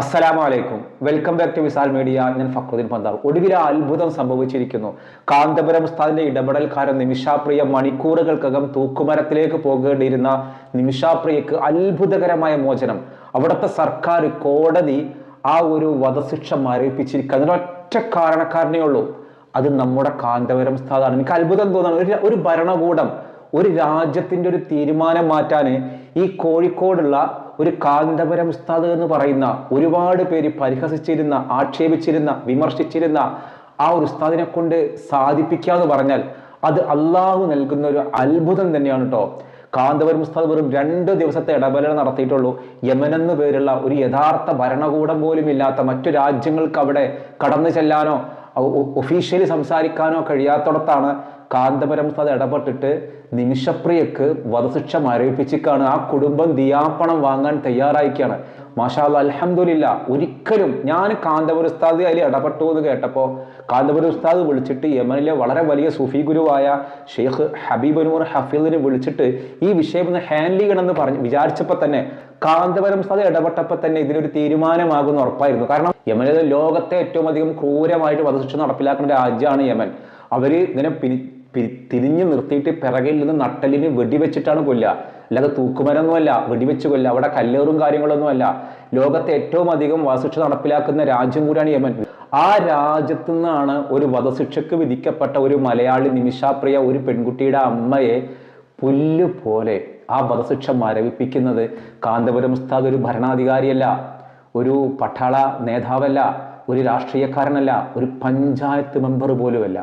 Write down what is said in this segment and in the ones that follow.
അസ്സലാമു അലൈക്കും welcome back to Visal media. ഞാൻ ഫക്രുദ്ദീൻ പന്താർ. ഒടുവിൽ അത്ഭുതം സംഭവിച്ചിരിക്കുന്നു. കാന്തപുരം ഉസ്താദിന്റെ ഇടപെടൽക്കാരൻ നിമിഷാപ്രിയ മണിക്കൂറുകൾക്കകം തൂക്കുമരത്തിലേക്ക് പോകേണ്ടിയിരുന്ന നിമിഷാപ്രിയക്ക് അത്ഭുതകരമായ മോചനം. അവിടുത്തെ സർക്കാർ കോടതി ആ ഒരു വധശിക്ഷ മരവിപ്പിച്ചിരിക്കുക അതിനൊറ്റ കാരണക്കാരനേ ഉള്ളൂ. അത് നമ്മുടെ കാന്തപുരം ഉസ്താദാണ്. എനിക്ക് അത്ഭുതം തോന്നുന്നു. ഒരു ഒരു ഭരണകൂടം ഒരു രാജ്യത്തിന്റെ ഒരു തീരുമാനം മാറ്റാൻ ഈ കോഴിക്കോടുള്ള ഒരു കാന്തപുരം ഉസ്താദ് എന്ന് പറയുന്ന ഒരുപാട് പേര് പരിഹസിച്ചിരുന്ന ആക്ഷേപിച്ചിരുന്ന വിമർശിച്ചിരുന്ന ആ ഒരു ഉസ്താദിനെ കൊണ്ട് സാധിപ്പിക്കുക എന്ന് പറഞ്ഞാൽ അത് അള്ളാഹു നൽകുന്ന ഒരു അത്ഭുതം തന്നെയാണ് കേട്ടോ കാന്തപുരം ഉസ്താദ് വെറും രണ്ട് ദിവസത്തെ ഇടപെടൽ നടത്തിയിട്ടുള്ളൂ. യമൻ എന്ന പേരുള്ള ഒരു യഥാർത്ഥ ഭരണകൂടം പോലും ഇല്ലാത്ത മറ്റു രാജ്യങ്ങൾക്ക് അവിടെ കടന്നു ചെല്ലാനോ ഒഫീഷ്യലി സംസാരിക്കാനോ കഴിയാത്തടത്താണ് കാന്തപുരം ഉസ്താദ് ഇടപെട്ടിട്ട് നിമിഷപ്രിയക്ക് വധശിക്ഷ മരവിപ്പിച്ചിക്കാണ് ആ കുടുംബം ദിയാപ്പണം വാങ്ങാൻ തയ്യാറായിക്കാണ് മാഷാല്ല അലഹമില്ല ഒരിക്കലും ഞാൻ കാന്തപുര ഉസ്താദ് അതിൽ ഇടപെട്ടു എന്ന് കേട്ടപ്പോൾ കാന്തപുര ഉസ്താദ് വിളിച്ചിട്ട് യമനിലെ വളരെ വലിയ സുഫി ഗുരുവായ ഷെയ്ഖ് ഹബീബ് അനുമർ ഹഫീദിനെ വിളിച്ചിട്ട് ഈ വിഷയം ഒന്ന് ഹാൻഡിൽ ചെയ്യണമെന്ന് പറഞ്ഞ് വിചാരിച്ചപ്പോൾ തന്നെ കാന്തപുരം ഉസ്താദ് ഇടപെട്ടപ്പോൾ തന്നെ ഇതിനൊരു തീരുമാനമാകുന്ന ഉറപ്പായിരുന്നു. കാരണം യമനിലെ ലോകത്തെ ഏറ്റവും അധികം ക്രൂരമായിട്ട് വധശിക്ഷ നടപ്പിലാക്കുന്ന രാജ്യമാണ് യമൻ. അവർ ഇങ്ങനെ പിരി- തിരിഞ്ഞു നിർത്തിയിട്ട് പിറകിൽ നിന്ന് നട്ടലിന് വെടിവെച്ചിട്ടാണ് കൊല്ലുക. അല്ലാതെ തൂക്കുമരൊന്നുമല്ല വെടിവെച്ച് കൊല്ലുക. അവിടെ കല്ലേറും കാര്യങ്ങളൊന്നുമല്ല. ലോകത്തെ ഏറ്റവും അധികം വധശിക്ഷ നടപ്പിലാക്കുന്ന രാജ്യം കൂടിയാണ് യമൻ. ആ രാജ്യത്തു നിന്നാണ് ഒരു വധശിക്ഷക്ക് വിധിക്കപ്പെട്ട ഒരു മലയാളി നിമിഷാപ്രിയ ഒരു പെൺകുട്ടിയുടെ അമ്മയെ പുല്ല് പോലെ ആ വധശിക്ഷ മരവിപ്പിക്കുന്നത്. കാന്തപുരം ഉസ്താദ് ഒരു ഭരണാധികാരിയല്ല ഒരു പട്ടാള നേതാവല്ല ഒരു രാഷ്ട്രീയക്കാരനല്ല ഒരു പഞ്ചായത്ത് മെമ്പർ പോലുമല്ല.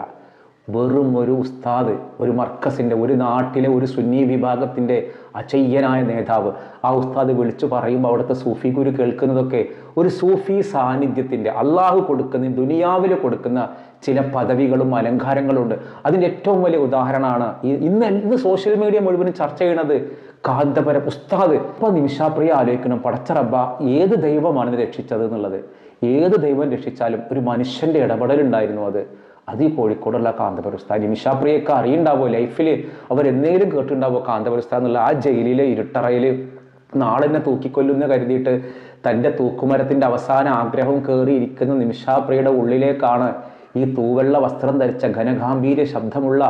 വെറും ഒരു ഉസ്താദ് ഒരു മർക്കസിന്റെ ഒരു നാട്ടിലെ ഒരു സുന്നി വിഭാഗത്തിന്റെ അചയ്യനായ നേതാവ്. ആ ഉസ്താദ് വിളിച്ചു പറയുമ്പോൾ അവിടുത്തെ സൂഫി ഗുരു കേൾക്കുന്നതൊക്കെ ഒരു സൂഫി സാന്നിധ്യത്തിന്റെ അള്ളാഹു കൊടുക്കുന്ന ദുനിയാവിൽ കൊടുക്കുന്ന ചില പദവികളും അലങ്കാരങ്ങളും ഉണ്ട് അതിന്റെ ഏറ്റവും വലിയ ഉദാഹരണമാണ് ഇന്ന് ഇന്ന് സോഷ്യൽ മീഡിയ മുഴുവനും ചർച്ച ചെയ്യണത് കാന്തപര ഉസ്താദ്. ഇപ്പൊ നിമിഷാപ്രിയ ആലോചിക്കണം പടച്ചറബ്ബ ഏത് ദൈവമാണ് രക്ഷിച്ചത് എന്നുള്ളത്? ഏത് ദൈവം രക്ഷിച്ചാലും ഒരു മനുഷ്യന്റെ ഇടപെടലുണ്ടായിരുന്നു അത്. അത് ഈ കോഴിക്കോടുള്ള കാന്തപുരം ഉസ്താദ് നിമിഷാപ്രിയൊക്കെ അറിയുണ്ടാവോ ലൈഫിൽ എന്നേലും കേട്ടിട്ടുണ്ടാവോ കാന്തപുരം ഉസ്താദ് എന്നുള്ള ആ ജയിലിലെ ഇരുട്ടറയിൽ നാളെന്നെ തൂക്കിക്കൊല്ലുന്ന കരുതിയിട്ട് തന്റെ തൂക്കുമരത്തിന്റെ അവസാന ആഗ്രഹം കയറിയിരിക്കുന്ന നിമിഷാപ്രിയുടെ ഉള്ളിലേക്കാണ് ഈ തൂവെള്ള വസ്ത്രം ധരിച്ച ഘനഗാംഭീര്യ ശബ്ദമുള്ള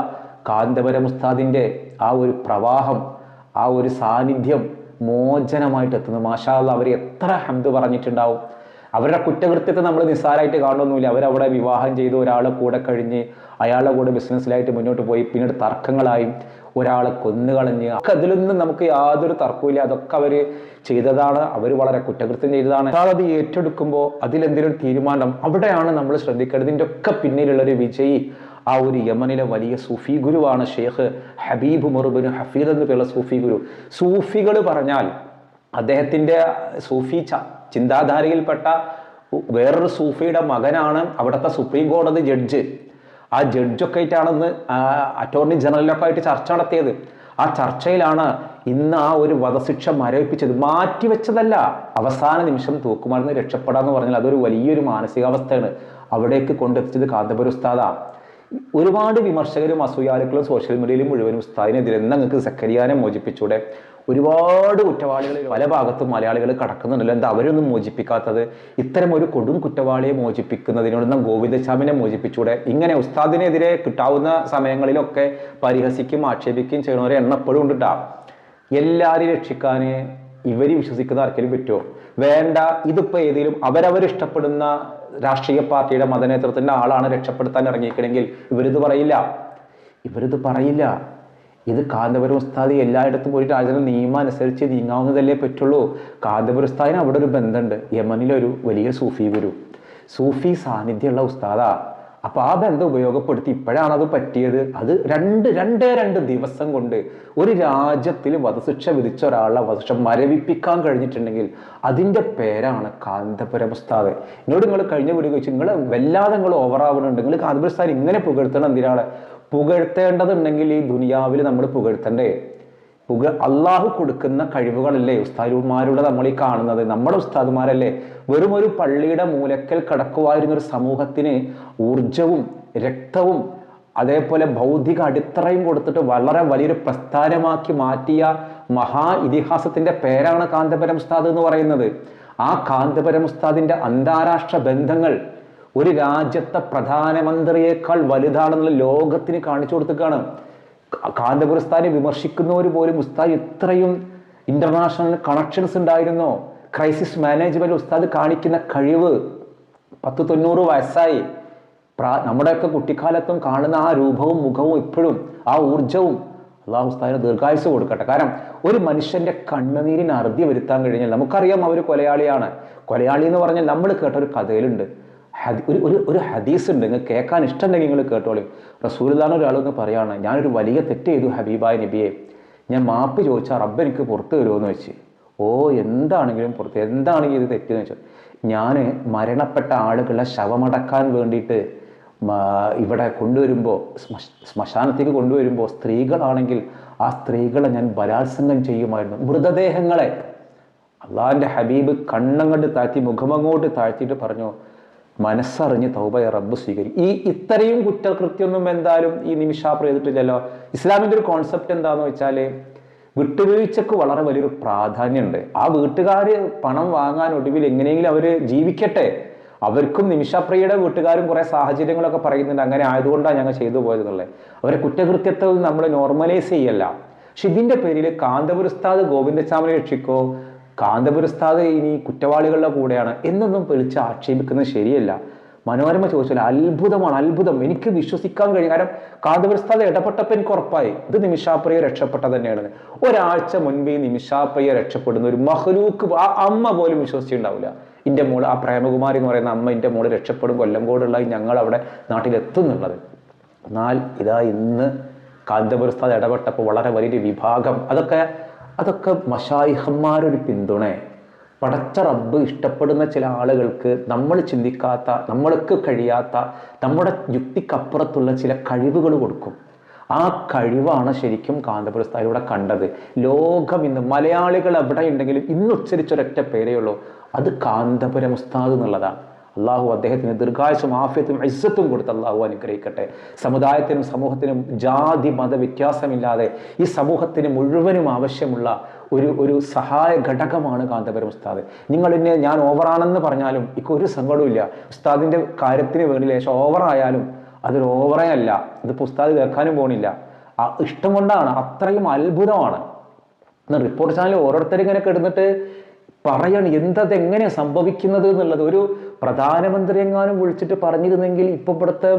കാന്തപുരം ഉസ്താദിന്റെ ആ ഒരു പ്രവാഹം ആ ഒരു സാന്നിധ്യം മോചനമായിട്ട് എത്തുന്നു മാഷാല്ല അവർ എത്ര ഹംദ് പറഞ്ഞിട്ടുണ്ടാവും? അവരുടെ കുറ്റകൃത്യത്തെ നമ്മൾ നിസ്സാരമായിട്ട് കാണണമെന്നില്ല അവരവിടെ വിവാഹം ചെയ്ത് ഒരാളെ കൂടെ കഴിഞ്ഞ് അയാളുടെ കൂടെ ബിസിനസ്സിലായിട്ട് മുന്നോട്ട് പോയി. പിന്നീട് തർക്കങ്ങളായി ഒരാളെ കൊന്നുകളഞ്ഞ്. ഒക്കെ അതിലൊന്നും നമുക്ക് യാതൊരു തർക്കമില്ല അതൊക്കെ അവർ ചെയ്തതാണ്. അവർ വളരെ കുറ്റകൃത്യം ചെയ്തതാണ്. അത് ഏറ്റെടുക്കുമ്പോൾ അതിലെന്തെങ്കിലും തീരുമാനം അവിടെയാണ് നമ്മൾ ശ്രദ്ധിക്കേണ്ടത്. ഇതിന്റെ ഒക്കെ പിന്നിലുള്ളൊരു വിജയി ആ ഒരു യമനിലെ വലിയ സൂഫി ഗുരുവാണ് ഷെയ്ഖ് ഹബീബ് മുറുബിന് ഹഫീദ് എന്ന് പേരുള്ള സൂഫി ഗുരു. സൂഫികൾ പറഞ്ഞാൽ അദ്ദേഹത്തിന്റെ സൂഫി ചിന്താധാരയിൽപ്പെട്ട വേറൊരു സൂഫിയുടെ മകനാണ് അവിടുത്തെ സുപ്രീം കോടതി ജഡ്ജ്. ആ ജഡ്ജൊക്കെ ആയിട്ടാണെന്ന് അറ്റോർണി ജനറലൊക്കെ ആയിട്ട് ചർച്ച നടത്തിയത്. ആ ചർച്ചയിലാണ് ഇന്ന് ആ ഒരു വധശിക്ഷ മരവിപ്പിച്ചത്. മാറ്റിവെച്ചതല്ല. അവസാന നിമിഷം തൂക്കുമരുന്ന് രക്ഷപ്പെടാന്ന് പറഞ്ഞാൽ അതൊരു വലിയൊരു മാനസികാവസ്ഥയാണ് അവിടേക്ക് കൊണ്ടെത്തിച്ചത് കാന്തപുര ഉസ്താദാണ് ഒരുപാട് വിമർശകരും അസൂയാലുക്കളും സോഷ്യൽ മീഡിയയിലും മുഴുവനും ഉസ്താദിനെതിരെ നിങ്ങൾക്ക് സക്കരിയാനെ മോചിപ്പിച്ചൂടെ. ഒരുപാട് കുറ്റവാളികൾ പല ഭാഗത്തും മലയാളികൾ കടക്കുന്നുണ്ടല്ലോ. എന്താ അവരൊന്നും മോചിപ്പിക്കാത്തത്? ഇത്തരം ഒരു കൊടും കുറ്റവാളിയെ മോചിപ്പിക്കുന്നതിനോടൊന്നും ഗോവിന്ദശാമിനെ മോചിപ്പിച്ചൂടെ? ഇങ്ങനെ ഉസ്താദിനെതിരെ കിട്ടാവുന്ന സമയങ്ങളിലൊക്കെ പരിഹസിക്കും ആക്ഷേപിക്കുകയും ചെയ്യുന്നവരെ എണ്ണപ്പോഴും ഉണ്ടിട്ടാ. എല്ലാവരെയും രക്ഷിക്കാൻ ഇവർ വിശ്വസിക്കുന്ന ആർക്കെങ്കിലും പറ്റുമോ? വേണ്ട ഇതിപ്പോൾ ഏതെങ്കിലും അവരവർ ഇഷ്ടപ്പെടുന്ന രാഷ്ട്രീയ പാർട്ടിയുടെ മതനേതൃത്വത്തിന്റെ ആളാണ് രക്ഷപ്പെടുത്താൻ ഇറങ്ങിയിരിക്കണമെങ്കിൽ ഇവരിത് പറയില്ല. ഇവരിത് പറയില്ല. ഇത് കാന്തപുരം ഉസ്താദ് എല്ലായിടത്തും ഒരു അതിന് നിയമം അനുസരിച്ച് നീങ്ങാവുന്നതല്ലേ പറ്റുള്ളൂ. കാന്തപുരം ഉസ്താദിന് അവിടെ ഒരു ബന്ധമുണ്ട്. യമനിലൊരു വലിയ സൂഫി ഗുരു. സൂഫി സാന്നിധ്യമുള്ള ഉസ്താദാ. അപ്പൊ ആ ഉപയോഗപ്പെടുത്തി? ഇപ്പോഴാണ് അത് പറ്റിയത്. അത് രണ്ട് രണ്ടേ രണ്ട് ദിവസം കൊണ്ട് ഒരു രാജ്യത്തിൽ വധശിക്ഷ വിധിച്ച ഒരാളെ വധശിക്ഷ മരവിപ്പിക്കാൻ കഴിഞ്ഞിട്ടുണ്ടെങ്കിൽ അതിന്റെ പേരാണ് കാന്തപുര ഉസ്താദ്. എന്നോട് നിങ്ങൾ കഴിഞ്ഞ വീഡിയോ ചോദിച്ചു നിങ്ങൾ വല്ലാതെ നിങ്ങൾ ഓവറാവുന്നുണ്ട് നിങ്ങൾ കാന്തപുരം ഉസ്താദ് ഇങ്ങനെ പുകഴ്ത്തണം എന്തിനാണ്? പുകഴ്ത്തേണ്ടതുണ്ടെങ്കിൽ ഈ ദുനിയാവിൽ നമ്മൾ പുകഴ്ത്തണ്ടേ? പുക അള്ളാഹു കൊടുക്കുന്ന കഴിവുകളല്ലേ? ഉസ്താദുമാരുടെ നമ്മൾ ഈ കാണുന്നത്. നമ്മുടെ ഉസ്താദുമാരല്ലേ? വെറും ഒരു പള്ളിയുടെ മൂലക്കൽ കടക്കുവായിരുന്ന ഒരു സമൂഹത്തിന് ഊർജവും രക്തവും അതേപോലെ ഭൗതിക അടിത്തറയും കൊടുത്തിട്ട് വളരെ വലിയൊരു പ്രസ്ഥാനമാക്കി മാറ്റിയ മഹാ ഇതിഹാസത്തിന്റെ പേരാണ് കാന്തപുരം ഉസ്താദ് എന്ന് പറയുന്നത്. ആ കാന്തപുരം ഉസ്താദിന്റെ അന്താരാഷ്ട്ര ബന്ധങ്ങൾ ഒരു രാജ്യത്തെ പ്രധാനമന്ത്രിയേക്കാൾ വലുതാണെന്നുള്ള ലോകത്തിന് കാണിച്ചു കൊടുത്തേക്കാണ് കാന്തപുര ഉസ്താദിനെ വിമർശിക്കുന്നവർ പോലും ഉസ്താദ് ഇത്രയും ഇന്റർനാഷണൽ കണക്ഷൻസ് ഉണ്ടായിരുന്നോ? ക്രൈസിസ് മാനേജ്മെന്റ് ഉസ്താദ് കാണിക്കുന്ന കഴിവ് പത്ത് തൊണ്ണൂറ് വയസ്സായി. പ്രാ നമ്മുടെയൊക്കെ കുട്ടിക്കാലത്തും കാണുന്ന ആ രൂപവും മുഖവും ഇപ്പോഴും ആ ഊർജവും അള്ളാഹു ഉസ്താദിന് ദീർഘായുസ് കൊടുക്കട്ടെ. കാരണം ഒരു മനുഷ്യന്റെ കണ്ണുനീരിന് അറുതി വരുത്താൻ കഴിഞ്ഞാൽ നമുക്കറിയാം അവർ കൊലയാളിയാണ്. കൊലയാളി എന്ന് പറഞ്ഞാൽ നമ്മൾ കേട്ട ഒരു കഥയിലുണ്ട്. ഒരു ഒരു ഒരു ഹദീസ് ഉണ്ട്. നിങ്ങൾ കേൾക്കാൻ ഇഷ്ടമുണ്ടെങ്കിൽ നിങ്ങൾ കേട്ടോളൂ. റസൂലിലാണ് ഒരാളെന്ന് പറയുകയാണ് ഞാനൊരു വലിയ തെറ്റ് ചെയ്തു ഹബീബായ നബിയെ. ഞാൻ മാപ്പ് ചോദിച്ചാൽ റബ്ബ് എനിക്ക് പുറത്ത് വരുമെന്ന് വെച്ച്. ഓ എന്താണെങ്കിലും പുറത്ത് എന്താണെങ്കിലും ഇത് തെറ്റെന്ന് വെച്ചു. ഞാൻ മരണപ്പെട്ട ആളുകളെ ശവമടക്കാൻ വേണ്ടിയിട്ട് ഇവിടെ കൊണ്ടുവരുമ്പോൾ ശ്മശാനത്തേക്ക് കൊണ്ടുവരുമ്പോൾ സ്ത്രീകളാണെങ്കിൽ ആ സ്ത്രീകളെ ഞാൻ ബലാത്സംഗം ചെയ്യുമായിരുന്നു. മൃതദേഹങ്ങളെ. അള്ളാഹിന്റെ ഹബീബ് കണ്ണങ്ങോട്ട് താഴ്ത്തി മുഖമങ്ങോട്ട് താഴ്ത്തിയിട്ട് പറഞ്ഞു മനസ്സറിഞ്ഞ് തൗബയ റബ്ബ് സ്വീകരിക്കും ഈ ഇത്രയും കുറ്റകൃത്യമൊന്നും എന്തായാലും ഈ നിമിഷാപ്പ് ചെയ്തിട്ടില്ലല്ലോ. ഇസ്ലാമിന്റെ ഒരു കോൺസെപ്റ്റ് എന്താണെന്ന് വെച്ചാൽ വിട്ടുവീഴ്ചക്ക് വളരെ വലിയൊരു പ്രാധാന്യമുണ്ട്. ആ വീട്ടുകാർ പണം വാങ്ങാൻ ഒടുവിൽ എങ്ങനെയെങ്കിലും അവർ ജീവിക്കട്ടെ. അവർക്കും നിമിഷപ്രിയയുടെ വീട്ടുകാരും കുറെ സാഹചര്യങ്ങളൊക്കെ പറയുന്നുണ്ട്. അങ്ങനെ ആയതുകൊണ്ടാണ് ഞങ്ങൾ ചെയ്തു പോയത് എന്നുള്ളത്. അവരെ കുറ്റകൃത്യത്തെ നമ്മൾ നോർമലൈസ് ചെയ്യല്ല. പക്ഷെ ഇതിന്റെ പേരിൽ കാന്തപുരസ്താദ് ഗോവിന്ദച്ചാമനെ രക്ഷിക്കോ? കാന്തപുരസ്താദ് ഇനി കുറ്റവാളികളുടെ കൂടെയാണ് എന്നൊന്നും വിളിച്ച് ആക്ഷേപിക്കുന്നത് ശരിയല്ല. മനോരമ ചോദിച്ചാൽ അത്ഭുതമാണ് അത്ഭുതം. എനിക്ക് വിശ്വസിക്കാൻ കഴിയും. കാരണം കാന്തപുരസ്താദ് ഇടപെട്ടപ്പോൾ എനിക്ക് ഉറപ്പായി. ഇത് നിമിഷാപ്രിയ രക്ഷപ്പെട്ട തന്നെയാണ്. ഒരാഴ്ച മുൻപേ നിമിഷാപ്രിയ രക്ഷപ്പെടുന്ന ഒരു മഹലൂക്ക് ആ അമ്മ പോലും വിശ്വസിച്ചിട്ടുണ്ടാവില്ല. എന്റെ മോൾ ആ പ്രേമകുമാരി എന്ന് പറയുന്ന അമ്മ എന്റെ മോൾ രക്ഷപ്പെടും. കൊല്ലംകോടുള്ള ഞങ്ങൾ അവിടെ നാട്ടിലെത്തുന്നുള്ളത്. എന്നാൽ ഇതാ ഇന്ന് കാന്തപുരസ്താദ് ഇടപെട്ടപ്പോൾ വളരെ വലിയൊരു വിഭാഗം അതൊക്കെ അതൊക്കെ മഷായിഹന്മാരൊരു പിന്തുണ. പടച്ച റബ്ബ് ഇഷ്ടപ്പെടുന്ന ചില ആളുകൾക്ക് നമ്മൾ ചിന്തിക്കാത്ത നമ്മൾക്ക് കഴിയാത്ത നമ്മുടെ യുക്തിക്കപ്പുറത്തുള്ള ചില കഴിവുകൾ കൊടുക്കും. ആ കഴിവാണ് ശരിക്കും കാന്തപുരസ്ഥായിലൂടെ കണ്ടത്. ലോകം ഇന്ന് മലയാളികൾ എവിടെ ഉണ്ടെങ്കിലും ഇന്ന് ഉച്ചരിച്ചൊരൊറ്റ പേരേ ഉള്ളൂ. അത് കാന്തപുരം ഉസ്താദ് എന്നുള്ളതാണ്. അള്ളാഹു അദ്ദേഹത്തിന് ദീർഘായുസും ആഫ്യത്തും ഇസ്സത്തും കൊടുത്ത് അള്ളാഹു അനുഗ്രഹിക്കട്ടെ. സമുദായത്തിനും സമൂഹത്തിനും ജാതി മത വ്യത്യാസമില്ലാതെ ഈ സമൂഹത്തിന് മുഴുവനും ആവശ്യമുള്ള ഒരു ഒരു സഹായ ഘടകമാണ് കാന്തപുരം ഉസ്താദ്. നിങ്ങൾ എന്നെ ഞാൻ ഓവറാണെന്ന് പറഞ്ഞാലും ഇക്ക് ഒരു സങ്കടവും ഇല്ല. ഉസ്താദിന്റെ കാര്യത്തിന് വേണ്ടി ലേശം ഓവറായാലും അതൊരു ഓവറേ അല്ല. ഇതിപ്പോൾ ഉസ്താദ് കേൾക്കാനും പോണില്ല. ആ ഇഷ്ടം കൊണ്ടാണ് അത്രയും അത്ഭുതമാണ്. റിപ്പോർട്ട് ചാനൽ ഓരോരുത്തരും ഇങ്ങനെ കിടന്നിട്ട് പറയണം എന്തത് എങ്ങനെയാണ് സംഭവിക്കുന്നത്? എന്നുള്ളത് ഒരു പ്രധാനമന്ത്രി എങ്ങാനും വിളിച്ചിട്ട് പറഞ്ഞിരുന്നെങ്കിൽ ഇപ്പൊ ഇവിടുത്തെ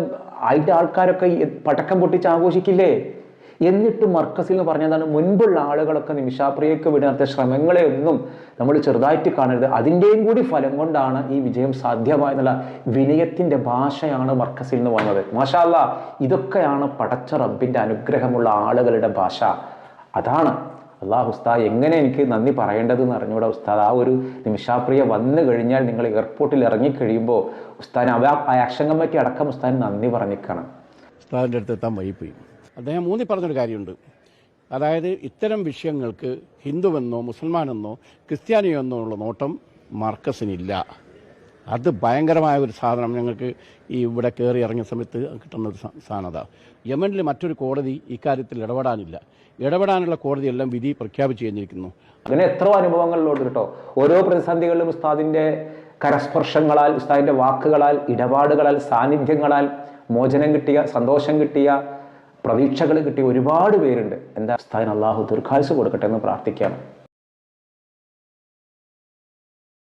അതിന്റെ ആൾക്കാരൊക്കെ പടക്കം പൊട്ടിച്ച് ആഘോഷിക്കില്ലേ? എന്നിട്ട് മർക്കസിൽ എന്ന് പറഞ്ഞതാണ് മുൻപുള്ള ആളുകളൊക്കെ നിമിഷാപ്രിയക്ക് വേണ്ടി നടത്തിയ ശ്രമങ്ങളെ ഒന്നും നമ്മൾ ചെറുതായിട്ട് കാണരുത്. അതിന്റെയും കൂടി ഫലം കൊണ്ടാണ് ഈ വിജയം സാധ്യമായെന്നുള്ള വിനയത്തിന്റെ ഭാഷയാണ് മർക്കസിൽ നിന്ന് വന്നത്. മാഷാല്ല ഇതൊക്കെയാണ് പടച്ച റബ്ബിന്റെ അനുഗ്രഹമുള്ള ആളുകളുടെ ഭാഷ. അതാണ് അള്ളാഹ് ഉസ്താദ് എങ്ങനെ എനിക്ക് നന്ദി പറയേണ്ടതെന്ന് അറിഞ്ഞൂടെ ഉസ്താദ്. ആ ഒരു നിമിഷാപ്രിയ വന്നു കഴിഞ്ഞാൽ നിങ്ങൾ എയർപോർട്ടിൽ ഇറങ്ങിക്കഴിയുമ്പോൾ ഉസ്താദിന് അവ ആ ആക്ഷൻ കമ്മിറ്റി അടക്കം ഉസ്താദിന് നന്ദി പറഞ്ഞിരിക്കണം ഉസ്താദിന്റെ അടുത്ത് എത്താൻ വൈകിപ്പോയി അദ്ദേഹം മൂന്നി പറഞ്ഞൊരു കാര്യമുണ്ട്. അതായത് ഇത്തരം വിഷയങ്ങൾക്ക് ഹിന്ദുവെന്നോ മുസൽമാനെന്നോ ക്രിസ്ത്യാനിയോ എന്നോ ഉള്ള നോട്ടം മാർക്കസിനില്ല. അത് ഭയങ്കരമായ ഒരു സാധനം ഞങ്ങൾക്ക് ഈ ഇവിടെ കയറി ഇറങ്ങിയ സമയത്ത് കിട്ടുന്ന ഒരു സാധനത യമനിൽ മറ്റൊരു കോടതി ഇക്കാര്യത്തിൽ ഇടപെടാനില്ല. ഇടപെടാനുള്ള കോടതിയെല്ലാം വിധി പ്രഖ്യാപിച്ചു കഴിഞ്ഞിരിക്കുന്നു. അങ്ങനെ എത്ര അനുഭവങ്ങളിലുണ്ട് കേട്ടോ. ഓരോ പ്രതിസന്ധികളിലും ഉസ്താദിന്റെ കരസ്പർശങ്ങളാൽ ഉസ്താദിന്റെ വാക്കുകളാൽ ഇടപാടുകളാൽ സാന്നിധ്യങ്ങളാൽ മോചനം കിട്ടിയ സന്തോഷം കിട്ടിയ പ്രതീക്ഷകൾ കിട്ടിയ ഒരുപാട് പേരുണ്ട്. എന്താ ഉസ്താദിന് അള്ളാഹു ദീർഘായുസ് കൊടുക്കട്ടെ എന്ന് പ്രാർത്ഥിക്കുകയാണ്.